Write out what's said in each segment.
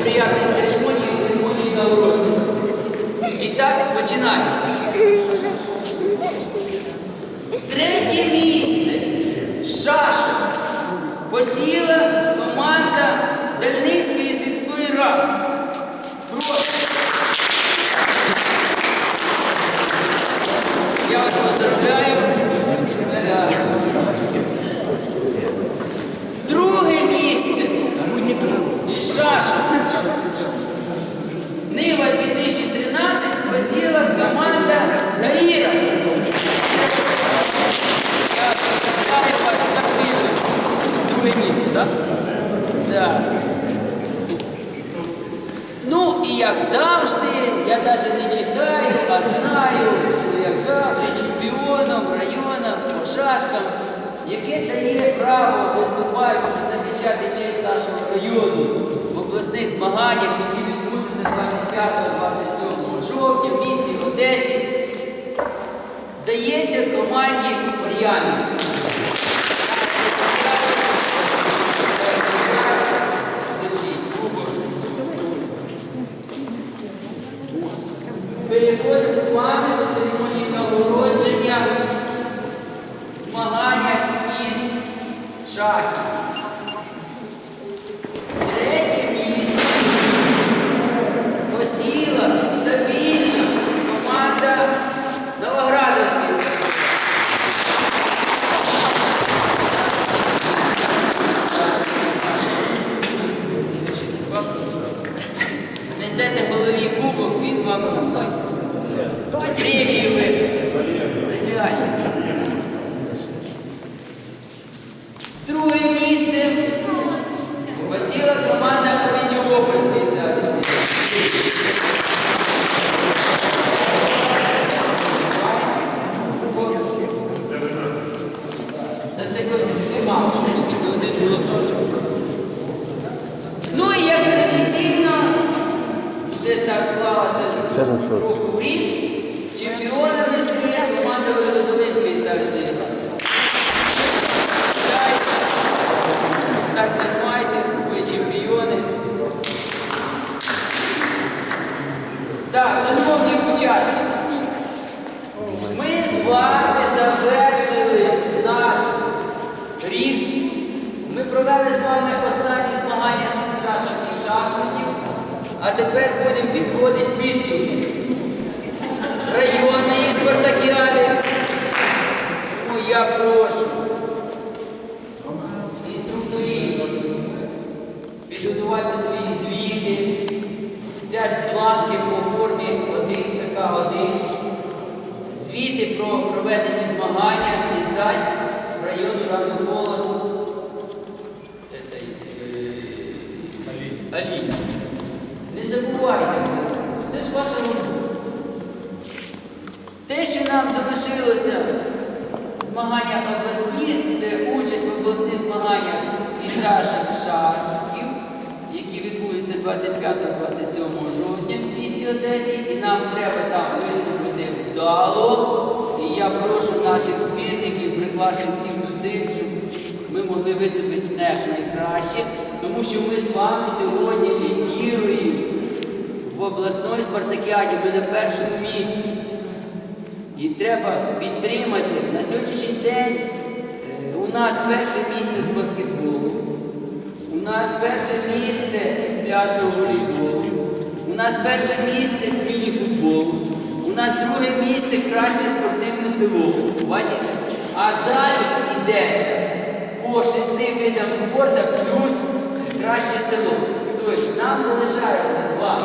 приятної церемонії, церемонії нагородження. І так починаємо. Третє місце. Шаша Посіла команда Дальницької сільської ради. Прошу. Я вас поздравляю. Друге місце. І шашу. Нива 2013 посіла команда Даїра. Вітаю вас з таким. Друге місце, так? Так. Ну і як завжди, я навіть не читаю, а знаю, що як завжди чемпіоном району по шашкам, яке дає право виступати і захищати честь нашого району в обласних змаганнях, які відбудуться 25-27 жовтня в місті Одесі, дається команді Мар'яни. Переходимо з вами до церемонії нагородження змагання із шахів. Друге місце посіла команда Коріньопольської селищної. Та це досить немало, що тільки один молоточок. Ну і як традиційно, вже так склалося в рік, чемпіонами стає команда Великодолинської селищної ради. Вітайте. Так тримайте, ви чемпіони. Так, шановні учасники, ми з вами завершили наш рік. Ми провели з вами останні змагання з шашок і шахматів, а тепер будемо підводити підсумки районної спартакіади. Ну, я прошу. Інструкторів підготувати свої звіти, взяти бланки по формі 1 ФК1, звіти про проведені змагання і здати в районну раду голос. Аліна. Не забувайте про це. Це ж ваша робота. Те, що нам залишилося змагання обласні, це участь в обласних змаганнях і шашок шахів, які відбудуться 25-27 жовтня в місті Одесі, і нам треба там виступити вдало. І я прошу наших збірників прикласти всіх зусиль, щоб ми могли виступити теж найкраще, тому що ми з вами сьогодні лідіруємо в обласної спартакіаді, ми на першому місці. І треба підтримати. На сьогоднішній день е, у нас перше місце з баскетболу, у нас перше місце з пляжного волейболу, у нас перше місце з міні-футболу, нас друге місце краще спортивне село. Бачите? А залік йдеться по шести видам спорту плюс краще село. Тобто нам залишається вами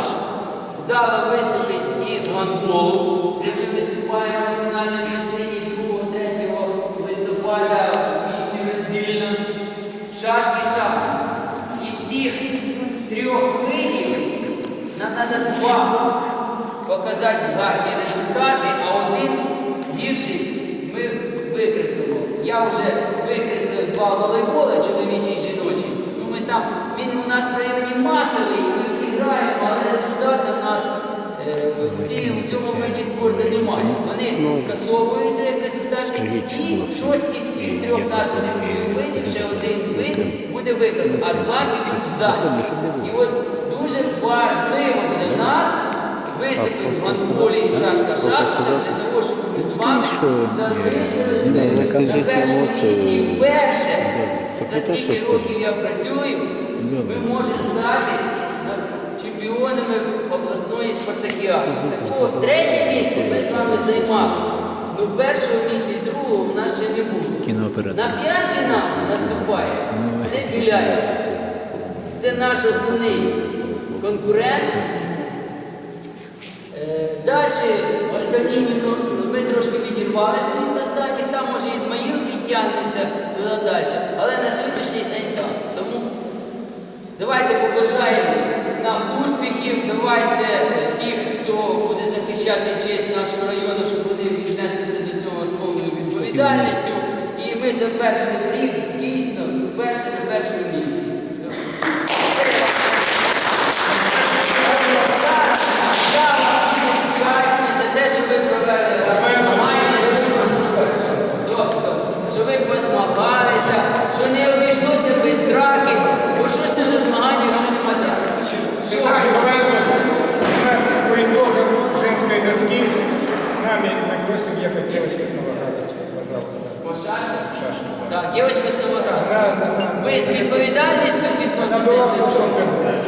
вдало виступити із гандболу, де ми виступаємо в фінальній частині 2-3 листопада в місті роздільно. Шашки шахи. Із тих трьох видів нам треба два показати гарні результати, а один гірший ми викреслимо. Я вже викреслив два волейболи, чоловічі і жіночі. Він у нас в районі масовий, ми всі граємо, але результату в нас е, в, цьому виді спорту немає. Вони скасовуються як результати, і щось із цих трьох названих видів, ще один вид буде використаний, а два підуть в залі. І от дуже важливо для нас виступити в гандболі і шашка шахмата для того, щоб ми з вами залишились на першому місці вперше. За скільки років я працюю, ми можемо стати чемпіонами обласної спартакіади. Так от, третє місце ми з вами займали. Ну, першого місця і другого в нас ще не було. На п'ятки нам наступає. Це Біляєв. Це наш основний конкурент. Далі останні ну, ми трошки відірвалися від останніх, там може Ізмаїл підтягнеться туди далі. Але на сьогоднішній день так. Тому давайте побажаємо нам успіхів, давайте е, тих, хто буде захищати честь нашого району, щоб вони віднеслися до цього з повною відповідальністю. І ми завершили рік дійсно вперше на першому місці. Ви з відповідальністю відноситесь до цього.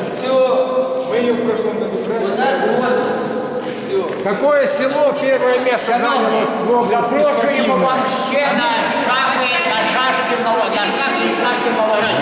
Все. Мы ее в прошлом году У нас вот все. Какое село первое место заняло в области Запрошуємо вам ще на шахи, на шашки, на шахи, шашки, молоді.